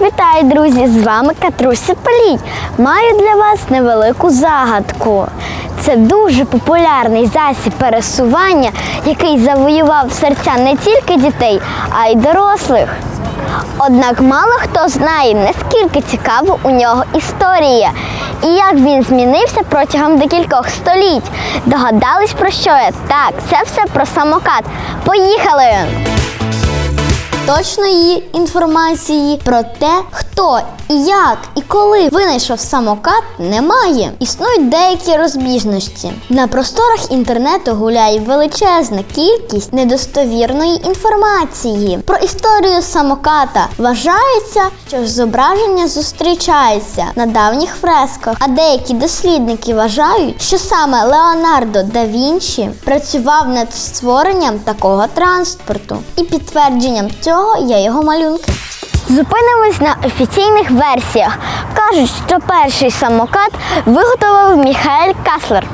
Вітаю, друзі! З вами Катруся Полій. Маю для вас невелику загадку. Це дуже популярний засіб пересування, який завоював серця не тільки дітей, а й дорослих. Однак мало хто знає, наскільки цікава у нього історія і як він змінився протягом декількох століть. Догадались про що я? Так, це все про самокат. Поїхали! Точної інформації про те, хто і як і коли винайшов самокат, немає. Існують деякі розбіжності. На просторах інтернету гуляє величезна кількість недостовірної інформації. Про історію самоката вважається, що зображення зустрічається на давніх фресках, а деякі дослідники вважають, що саме Леонардо да Вінчі працював над створенням такого транспорту. І підтвердженням цього є його малюнки. Зупинимось на офіційних версіях. Кажуть, що перший самокат виготовив Міхаель Каслер.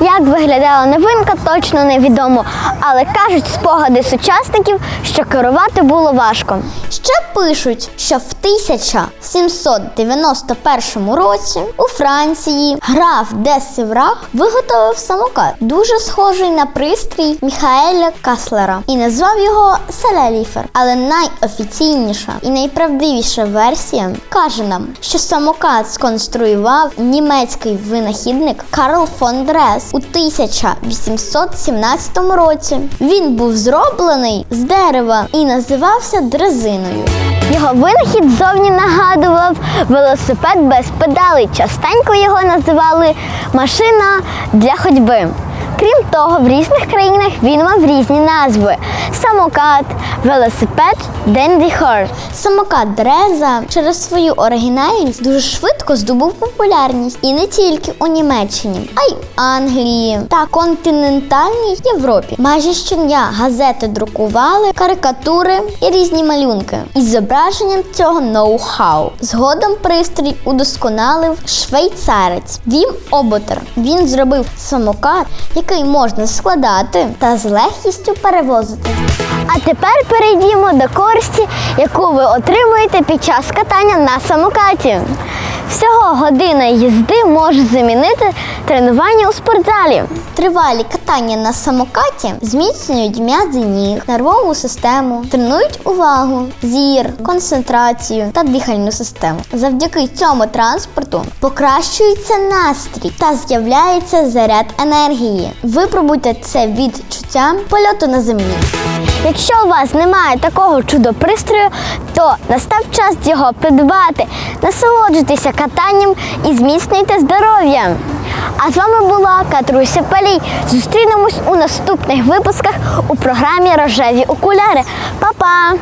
Як виглядала новинка, точно невідомо, але кажуть спогади сучасників, що керувати було важко. Ще пишуть, що в 1791 році у Франції граф де Севрах виготовив самокат, дуже схожий на пристрій Міхаеля Каслера, і назвав його Селеліфер. Але найофіційніша і найправдивіша версія каже нам, що самокат сконструював німецький винахідник Карл фон Дрес у 1817 році. Він був зроблений з дерева і називався дрезиною. Його винахід зовні нагадував велосипед без педалей. Частенько його називали машина для ходьби. Крім того, в різних країнах він мав різні назви: самокат, велосипед, денді хорс. Самокат Дреза через свою оригінальність дуже швидко здобув популярність і не тільки у Німеччині, а й в Англії та континентальній Європі. Майже щодня газети друкували карикатури і різні малюнки із зображенням цього ноу-хау. Згодом пристрій удосконалив швейцарець Вім Оботер. Він зробив самокат, який можна складати та з легкістю перевозити. А тепер перейдімо до користі, яку ви отримуєте під час катання на самокаті. Всього година їзди може замінити тренування у спортзалі. Тривалі катання на самокаті зміцнюють м'язи ніг, нервову систему, тренують увагу, зір, концентрацію та дихальну систему. Завдяки цьому транспорту покращується настрій та з'являється заряд енергії. Випробуйте це відчуття польоту на землі. Якщо у вас немає такого чудо-пристрою, то настав час його придбати. Насолоджуйтеся катанням і зміцнюйте здоров'я. А з вами була Катруся Палій. Зустрінемось у наступних випусках у програмі Рожеві окуляри. Па-па!